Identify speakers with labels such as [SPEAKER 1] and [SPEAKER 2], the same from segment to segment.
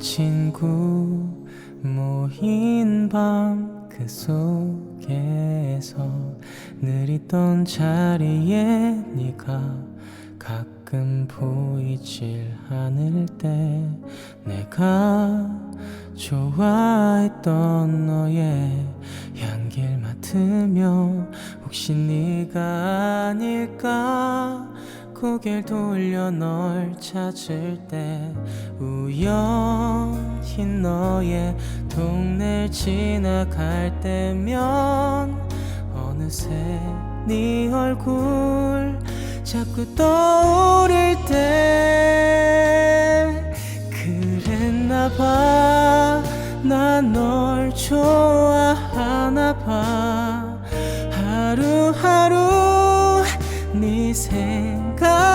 [SPEAKER 1] 친구 모인 밤 그 속에서 늘 있던 자리에 네가 가끔 보이질 않을 때 내가 좋아했던 너의 향기를 맡으며 혹시 네가 아닐까? 고개를 돌려 널 찾을 때 우연 히 너의 동네를 지나갈 때면 어느새 네 얼굴 자꾸 떠오를 때 그랬나 봐나 널 좋아하나 봐. 하루하루 네 생각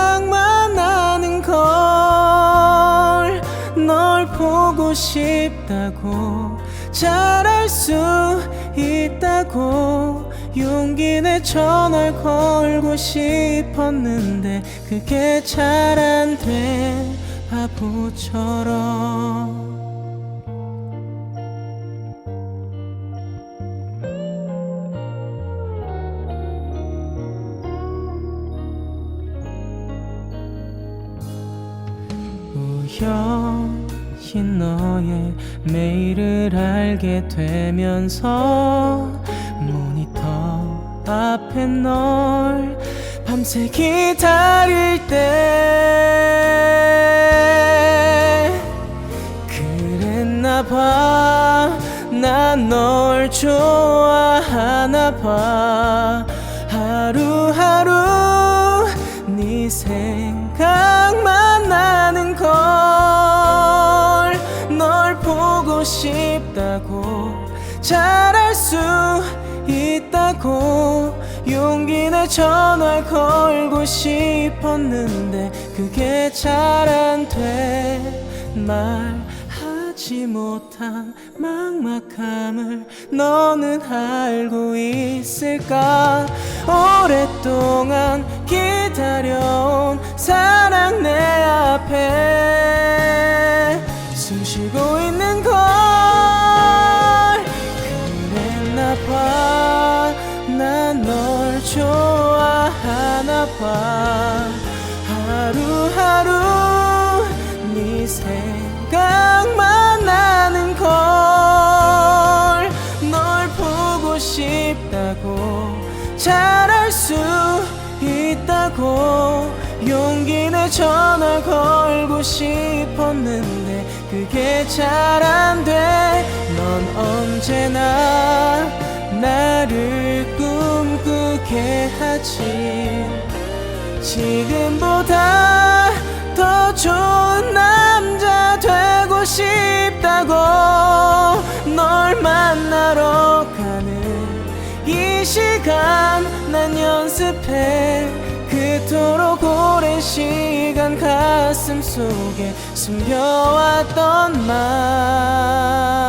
[SPEAKER 1] 싶다고 잘할 수 있다고 용기 내쳐 널 걸고 싶었는데 그게 잘 안 돼. 바보처럼. 우연 히 너의 메일을 알게 되면서 모니터 앞에 널 밤새 기다릴 때 그랬나 봐난 널 좋아하나 봐. 하루하루 네 생각만 나는 걸 잘할 수 있다고 용기 내쳐 널 걸고 싶었는데 그게 잘 안 돼. 말하지 못한 막막함을 너는 알고 있을까? 오랫동안 기다려온 사랑 내 앞에 생각만 나는 걸 널 보고 싶다고 잘할 수 있다고 용기 내쳐 널 걸고 싶었는데 그게 잘 안 돼. 넌 언제나 나를 꿈꾸게 하지. 지금보다 더 좋은 싶다고 널 만나러 가는 이 시간 난 연습해 그토록 오랜 시간 가슴 속에 숨겨왔던 말